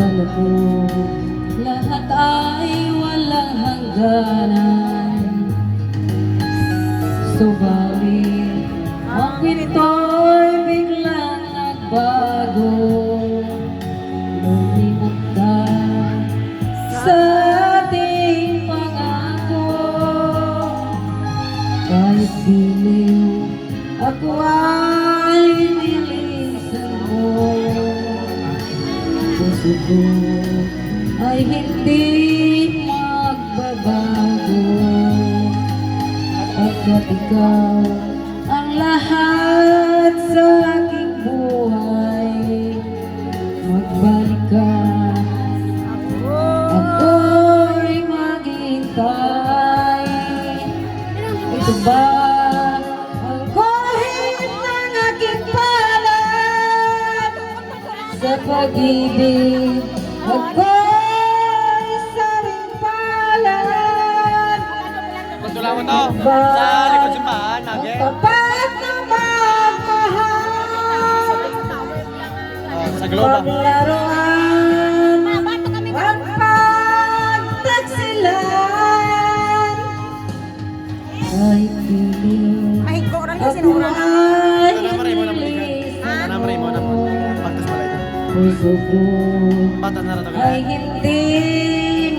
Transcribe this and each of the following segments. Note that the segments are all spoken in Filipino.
Akala lahat ay walang hangganan. Subalit ang pinito'y biglang nagbago. Lumimot ka sa ating pangako. Kahit biliw ako ay ko ay hindi magbabago. Pagkat ikaw ang lahat sa aking buhay Magbalik ka. Ako'y maghintay Ito ba Sa pag-ibig Ako'y saring palad Pagtula mo to. Sa likod simbahan, nage. Tapat na magmahal Oh, sa globa. Paglaruan Ang pagtaksilan Ay piling Ay, Ako kasi sinura. ay nilisan Manamray mo naman. Ay hindi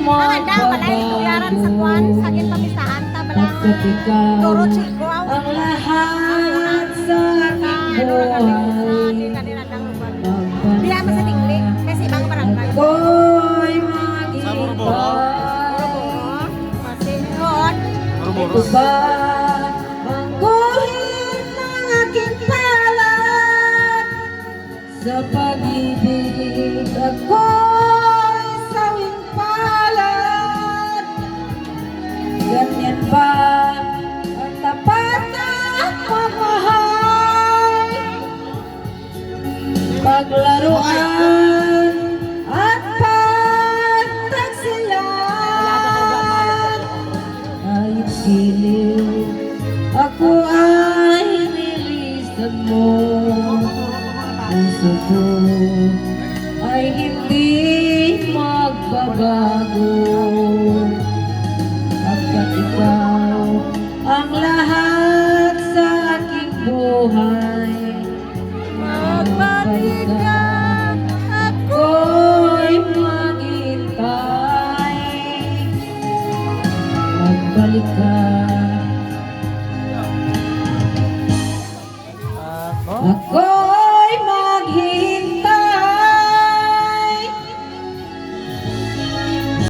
Ang handa, balay, tuyaran sa kwan, sakit pamisahan, tabalang. Pagkat ikaw Turo, chico, aw. ang lahat sa aking buhay Diya mo sa tingling, kasi ibang barangay. Ako'y Sa Boroboro? Ako'y sawing palad Ganyan ba ang tapat na pagmahal Paglaruan at pagtaksilan Kahit giliw Ako ay nilisan mo. Puso ay hindi magbabago. Pagkat ikaw ang lahat sa aking buhay. Magbalik ka ako'y maghintay. Magbalik ka. Ako